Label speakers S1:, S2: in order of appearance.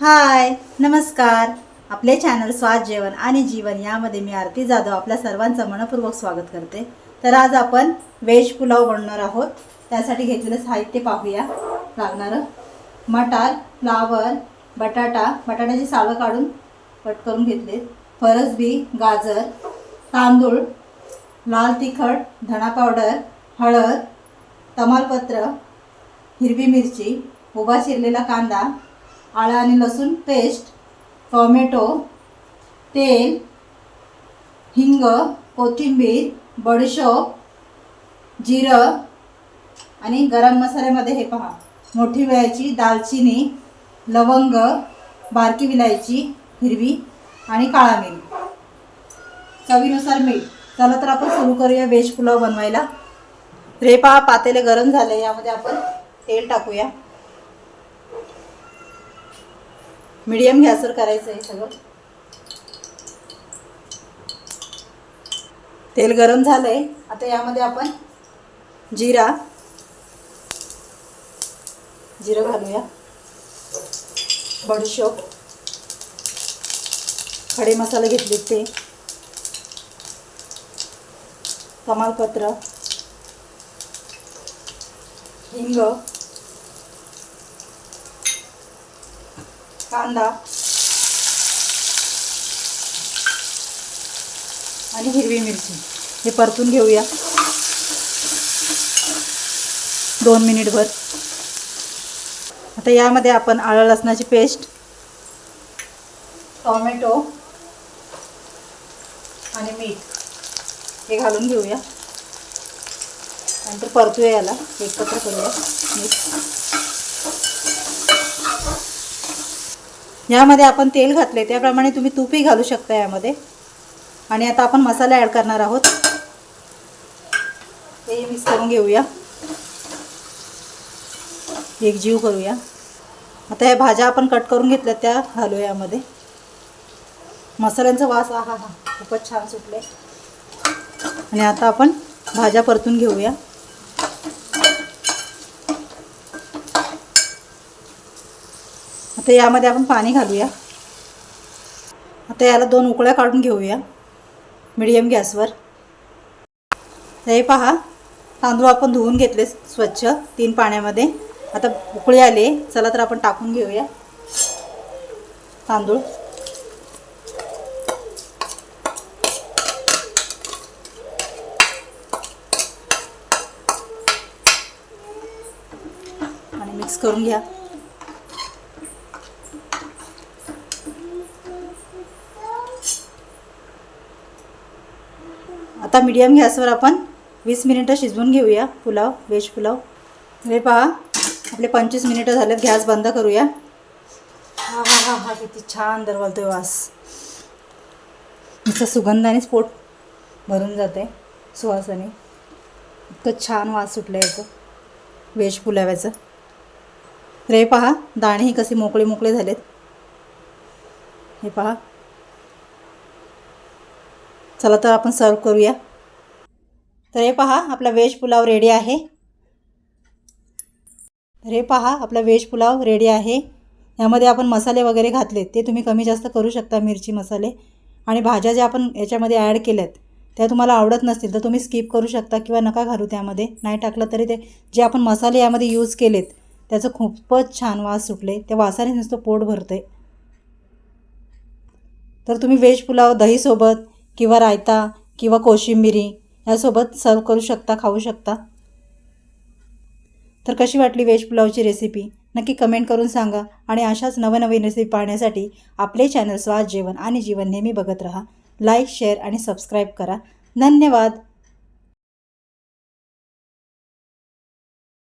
S1: हाय नमस्कार. आपले चॅनल स्वाद जेवण आणि जीवन यामध्ये मी आरती जाधव आपल्या सर्वांचं मनपूर्वक स्वागत करते. तर आज आपण व्हेज पुलाव बनणार आहोत. त्यासाठी घेतलेलं साहित्य पाहूया. लागणारं मटार फ्लावर बटाटा. बटाट्याची सावं काढून कट करून घेतले. फरसबी गाजर तांदूळ लाल तिखट धणा पावडर हळद तमालपत्र हिरवी मिरची उभा चिरलेला कांदा आळं आणि लसूण पेस्ट टॉमॅटो तेल हिंग कोथिंबीर बडीशोप जिरं आणि गरम मसाल्यामध्ये हे पहा. मोठी विलायची दालचिनी लवंग बारकी विलायची हिरवी आणि काळा मिरी चवीनुसार मीठ. चला तर आपण सुरू करूया वेज पुलाव बनवायला. रेपा पातेले गरम झाले. यामध्ये आपण तेल टाकूया. मीडियम गॅसवर करायचं आहे सगळं. तेल गरम झालं आहे आता यामध्ये आपण जिरा जिरं घालूया. बडशोप खडे मसाले घेतले ते. तमालपत्र हिंग कांदा. आणि हिरवी मिरची. हे परतून घेऊया. दोन मिनिटभर. आता यामध्ये आपण आळं लसणाची पेस्ट टॉमॅटो आणि मीठ. हे घालून घेऊया. नंतर परतूया याला. एकत्र करूया. मीठ. यामध्ये आपण तेल घातले त्याप्रमाणे तुम्ही तूपही घालू शकता यामध्ये. आणि आता आपण मसाला ॲड करणार आहोत. ते मिक्स करून घेऊया. एक जीव करूया. आता ह्या भाज्या आपण कट करून घेतल्या त्या घालूया यामध्ये. मसाल्यांचा वास हा हा खूपच छान सुटले आणि आता आपण भाज्या परतून घेऊया. तर यामध्ये आपण पाणी घालूया. आता याला दोन उकळ्या काढून घेऊया मिडियम गॅसवर हे पहा तांदूळ आपण धुवून घेतले स्वच्छ तीन पाण्यामध्ये. आता उकळी आले चला तर आपण टाकून घेऊया तांदूळ. आणि मिक्स करून घ्या. आता मीडियम गॅसवर आपण वीस मिनिटं शिजवून घेऊया. पुलाव व्हेज पुलाव. हे पहा आपले पंचवीस मिनिटं झालेत गॅस बंद करूया. हा हा हा हा किती छान दरवळतोय वास. असं सुगंधानेच पोट भरून जाते सुवासाने. इतकं छान वास सुटलं याचं व्हेज पुलाव्याचं. रे पहा दाणेही कसे मोकळे मोकळे झालेत. हे पहा चला तर आपण सर्व करूया. तर हे पहा आपला व्हेज पुलाव रेडी आहे. तर हे पहा आपला व्हेज पुलाव रेडी आहे. यामध्ये आपण मसाले वगैरे घातले ते तुम्ही कमी जास्त करू शकता मिरची मसाले. आणि भाज्या ज्या आपण याच्यामध्ये ॲड केल्यात त्या तुम्हाला आवडत नसतील तर तुम्ही स्किप करू शकता किंवा नका घालू त्यामध्ये. नाही टाकलं तरी ते जे आपण मसाले यामध्ये यूज केलेत त्याचं खूपच छान वास सुटले. त्या वासाने नुसतं पोट भरतं आहे तर तुम्ही व्हेज पुलाव दहीसोबत किंवा रायता किंवा कोशिंबिरी यासोबत सर्व करू शकता खाऊ शकता. तर कशी वाटली व्हेज पुलावची रेसिपी नक्की कमेंट करून सांगा आणि अशाच नवनवीन रेसिपी पाहण्यासाठी आपले चॅनल स्वाद जेवण आणि जीवन नेहमी बघत राहा. लाईक शेअर आणि सबस्क्राईब करा. धन्यवाद.